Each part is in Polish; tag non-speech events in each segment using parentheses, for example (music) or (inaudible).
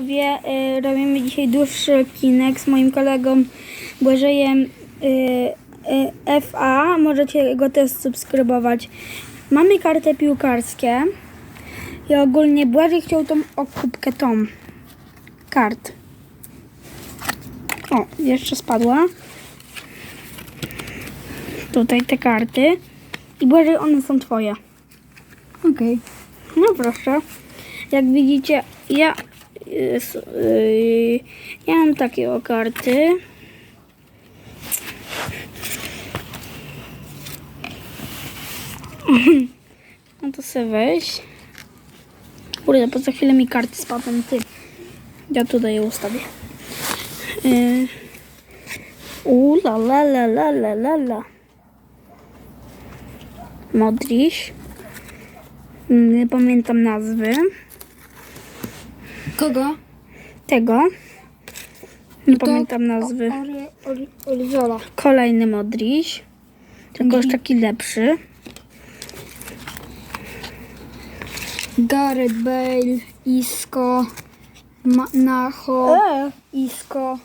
Y, robimy dzisiaj dłuższy odcinek z moim kolegą Błażejem y, y, FA. Możecie go też subskrybować. Mamy karty piłkarskie i ogólnie Błażej chciał tą okupkę tą kart. O, jeszcze spadła. Tutaj te karty. I Błażej, one są twoje. Okej. No proszę. Jak widzicie, ja, ja mam takie o karty. No to sobie weź. Kurde, po za chwilę mi karty spadną, ty. Ja tutaj je ustawię. Yy. U la la la la la la la. Modriś. Nie pamiętam nazwy Kogo? tego. Nie to- pamiętam nazwy. Olizola. Kolejny Modriś. Tylko już taki lepszy. Gareth Bale, Isco, Ma Nacho, E, Isco.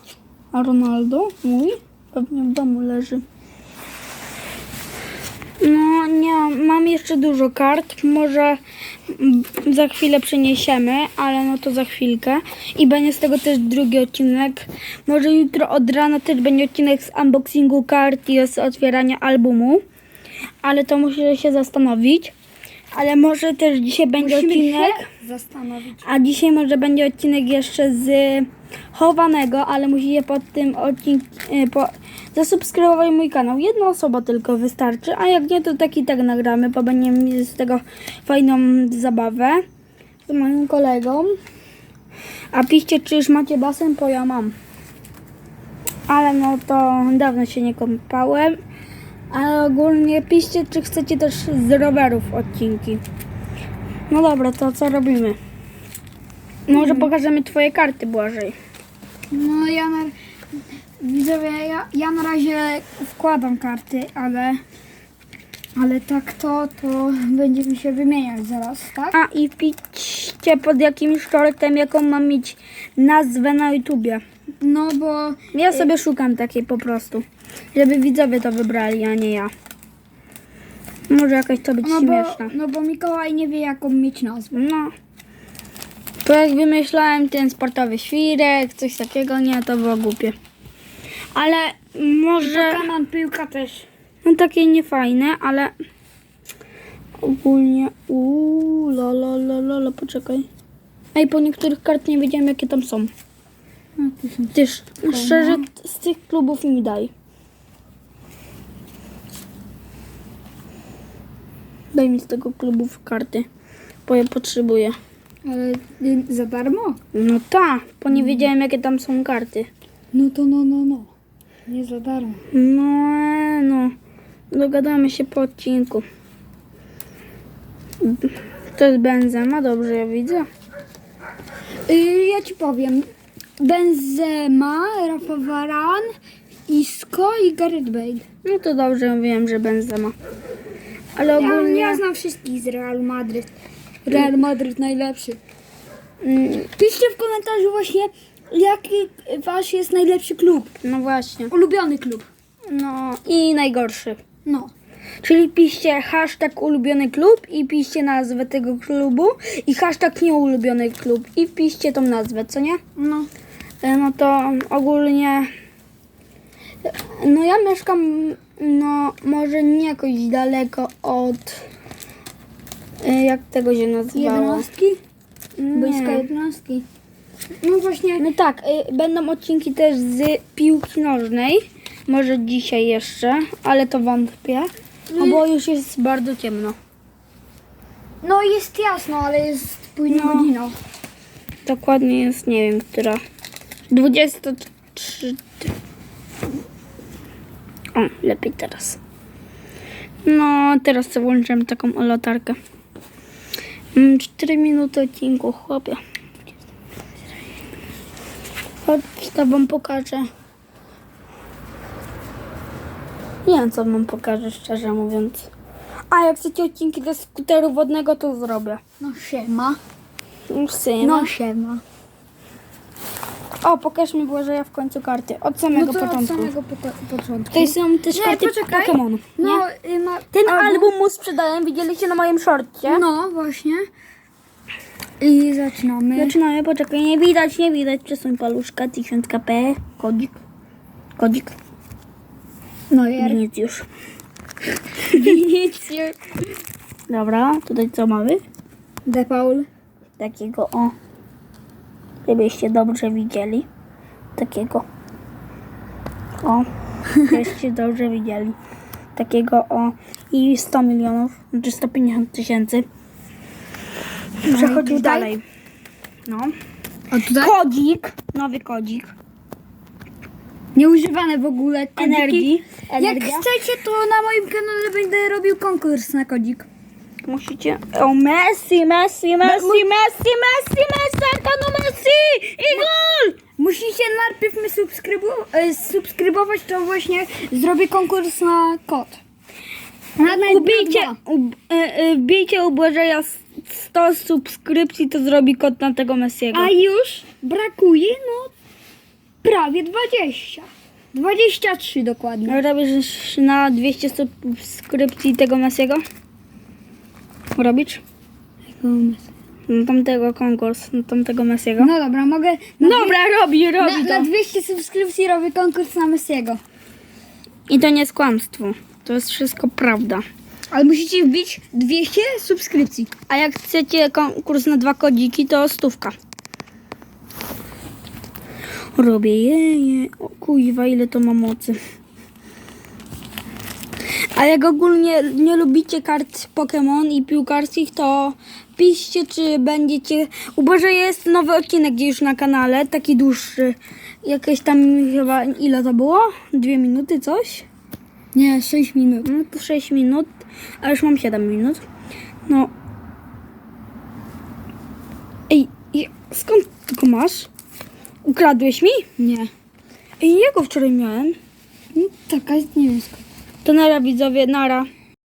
A Ronaldo? Mój? Pewnie w domu leży. No nie, mam jeszcze dużo kart. Może za chwilę przeniesiemy, ale no to za chwilkę. I będzie z tego też drugi odcinek. Może jutro od rana też będzie odcinek z unboxingu kart i z otwierania albumu. Ale to muszę się zastanowić. Ale może też dzisiaj będzie odcinek. zastanowić. A dzisiaj może będzie odcinek jeszcze z chowanego, ale musicie pod tym odcinkiem po, zasubskrybować mój kanał. Jedna osoba tylko wystarczy, a jak nie, to tak i tak nagramy, bo będziemy mieli z tego fajną zabawę z moim kolegą. A piszcie, czy już macie basen, bo ja mam. Ale no to dawno się nie kąpałem. Ale ogólnie piszcie, czy chcecie też z rowerów odcinki. No dobra, to co robimy? Może pokażemy twoje karty, Błażej. No ja na... Widzowie, ja, ja na razie wkładam karty, ale... Ale tak to, to będziemy się wymieniać zaraz, tak? A i piszcie pod jakimś shortem, jaką mam mieć nazwę na YouTubie. No bo... Ja sobie szukam takiej po prostu. Żeby widzowie to wybrali, a nie ja. Może jakaś to być No bo, śmieszna. no bo Mikołaj nie wie jaką mieć nazwę. No. To jak wymyślałem ten sportowy świrek, coś takiego, nie, to było głupie. Ale może... Kanan piłka też. No takie niefajne, ale ogólnie uuu, la la la la la, poczekaj. Ej, po niektórych kart nie wiedziałem jakie tam są. No, Tyż, szczerze, z tych klubów mi daj. Daj mi z tego klubów karty, bo ja potrzebuję. Ale y, za darmo? No tak, bo nie wiedziałem jakie tam są karty. No to no, no, no. Nie za darmo. No, no. Dogadamy się po odcinku. To jest Benzema, dobrze ja widzę. Y, ja ci powiem. Benzema, Rafa Varan, Isco i Gareth Bale. No to dobrze wiem, że Benzema. Ale Ja, ogólnie... ja znam wszystkich z Realu Madryt. Real Madryt najlepszy. Mm, Piszcie w komentarzu właśnie, jaki wasz jest najlepszy klub. No właśnie. Ulubiony klub. No i najgorszy. No. Czyli piszcie hashtag ulubiony klub i piszcie nazwę tego klubu i hashtag nieulubiony klub i piszcie tą nazwę, co nie? No. E, No to ogólnie. No ja mieszkam, no może nie jakoś daleko od. e, Jak tego się nazywało? Jednostki? Blisko jednostki. No właśnie. No tak, y, będą odcinki też z piłki nożnej. Może dzisiaj jeszcze, ale to wątpię. No bo już jest bardzo ciemno. No jest jasno, ale jest późna No. godzina. Dokładnie jest, nie wiem, która. 23. O, lepiej teraz. No, teraz sobie włączyłem taką latarkę. 4 minuty odcinku, chłopie. Chodź, to wam pokażę. Nie wiem, co wam pokażę, szczerze mówiąc. A jak chcecie odcinki do skuteru wodnego, to zrobię. No siema. Już syna. No siema. O, pokaż mi Błażeja w końcu karty. Od samego No to od początku. samego poko- początku. Tutaj są też Nie, karty poczekaj. No, y, Ten albo- album mu sprzedałem, widzieliście na moim shortcie. No, właśnie. I zaczynamy. Zaczynamy, poczekaj, nie widać, nie widać. Przesuń paluszka, 1000 kp, kodzik. Kodzik. No, Jer. Nic już. (laughs) Nic nie. Dobra, tutaj co mamy? De Paul. Takiego o. Żebyście dobrze widzieli. Takiego. O. Żebyście (laughs) dobrze widzieli. Takiego o. I 100 milionów, znaczy 150 tysięcy. Przechodził tutaj? dalej. No. A tutaj? Kodzik. Nowy kodzik. Nieużywane w ogóle. Kodziki. Energii. Jak Energia. chcecie, to na moim kanale będę robił konkurs na kodzik. Musicie. O, Messi, Messi, Messi, Messi, Messi, Messi, no Messi! I gol! Musicie najpierw mnie subskrybu- e, subskrybować, to właśnie zrobię konkurs na kod. Ubijcie, ub, e, e, wbijcie u Błażeja 100 subskrypcji, to zrobi kod na tego Messiego. A już brakuje, no, prawie 20. 23 dokładnie. Robisz na 200 subskrypcji tego Messiego? Robisz? Na tamtego konkurs, na tamtego Messiego. No dobra, mogę... Na Dobra, robi, robi na, to. na 200 subskrypcji robię konkurs na Messiego. I to nie jest kłamstwo. To jest wszystko prawda. Ale musicie wbić 200 subskrypcji. A jak chcecie konkurs na dwa kodziki, to stówka. Robię je, je. O kuźwa, ile to ma mocy. A jak ogólnie nie lubicie kart Pokémon i piłkarskich, to piszcie, czy będziecie... U Boże jest nowy odcinek już na kanale, taki dłuższy. Jakieś tam chyba, ile to było? Dwie minuty, coś? Nie, 6 minut. No to 6 minut, a już mam 7 minut. No. Ej, skąd go masz? Ukradłeś mi? Nie. Ej, ja go wczoraj miałem. No, taka jest niebieska. To nara widzowie, nara.